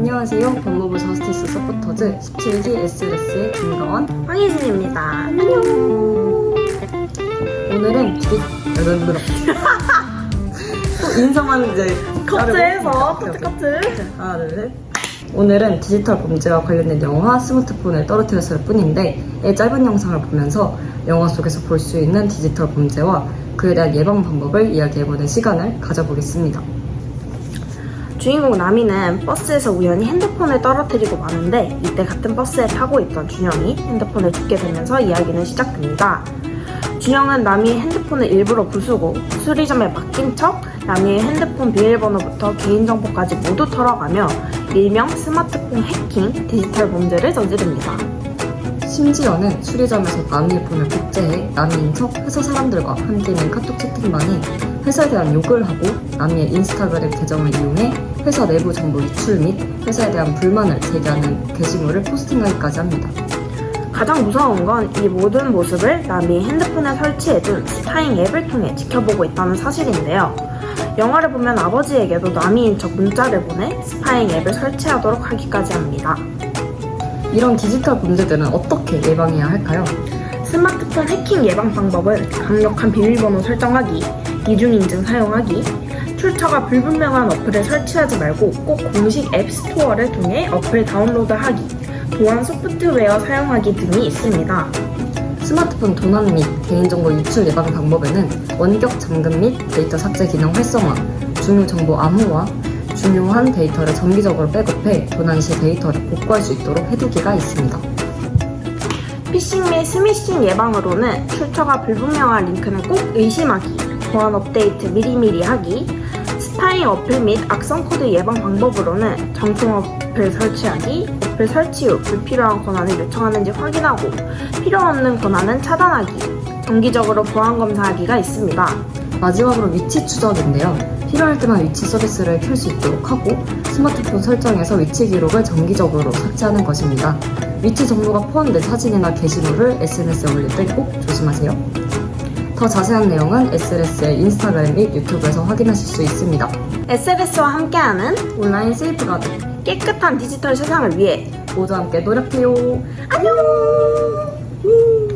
안녕하세요. 법무부 저스티스 서포터즈 17기 SLS의 김가원. 황희진입니다. 안녕. 오늘은 디... 여러분 또 인사만 이제 커트해서. 커트. 커트. 하나 둘 셋. 오늘은 디지털 범죄와 관련된 영화 스마트폰을 떨어뜨렸을 뿐인데 이 짧은 영상을 보면서 영화 속에서 볼 수 있는 디지털 범죄와 그에 대한 예방 방법을 이야기해보는 시간을 가져보겠습니다. 주인공 나미는 버스에서 우연히 핸드폰을 떨어뜨리고 마는데 이때 같은 버스에 타고 있던 준영이 핸드폰을 줍게 되면서 이야기는 시작됩니다. 준영은 나미의 핸드폰을 일부러 부수고 수리점에 맡긴 척 나미의 핸드폰 비밀번호부터 개인정보까지 모두 털어가며 일명 스마트폰 해킹 디지털 범죄를 저지릅니다. 심지어는 수리점에서 폰을 복제해 남이 인 척 회사 사람들과 함께 있는 카톡 채팅방에 회사에 대한 욕을 하고 남이의 인스타그램 계정을 이용해 회사 내부 정보 유출 및 회사에 대한 불만을 제기하는 게시물을 포스팅하기까지 합니다. 가장 무서운 건 이 모든 모습을 남이 핸드폰에 설치해둔 스파잉 앱을 통해 지켜보고 있다는 사실인데요. 영화를 보면 아버지에게도 남이인 척 문자를 보내 스파잉 앱을 설치하도록 하기까지 합니다. 이런 디지털 범죄들은 어떻게 예방해야 할까요? 스마트폰 해킹 예방 방법은 강력한 비밀번호 설정하기, 이중인증 사용하기, 출처가 불분명한 어플을 설치하지 말고 꼭 공식 앱 스토어를 통해 어플 다운로드하기, 보안 소프트웨어 사용하기 등이 있습니다. 스마트폰 도난 및 개인정보 유출 예방 방법에는 원격 잠금 및 데이터 삭제 기능 활성화, 중요 정보 암호화, 중요한 데이터를 정기적으로 백업해 도난 시 데이터를 복구할 수 있도록 해두기가 있습니다. 피싱 및 스미싱 예방으로는 출처가 불분명한 링크는 꼭 의심하기, 보안 업데이트 미리미리 하기, 스파잉 어플 및 악성 코드 예방 방법으로는 정품 어플 설치하기, 어플 설치 후 불필요한 권한을 요청하는지 확인하고 필요 없는 권한은 차단하기, 정기적으로 보안 검사하기가 있습니다. 마지막으로 위치 추적인데요. 필요할 때만 위치 서비스를 켤 수 있도록 하고 스마트폰 설정에서 위치 기록을 정기적으로 삭제하는 것입니다. 위치 정보가 포함된 사진이나 게시물을 SNS에 올릴 때 꼭 조심하세요. 더 자세한 내용은 SNS의 인스타그램 및 유튜브에서 확인하실 수 있습니다. SLS와 함께하는 온라인 세이프가드 깨끗한 디지털 세상을 위해 모두 함께 노력해요. 안녕!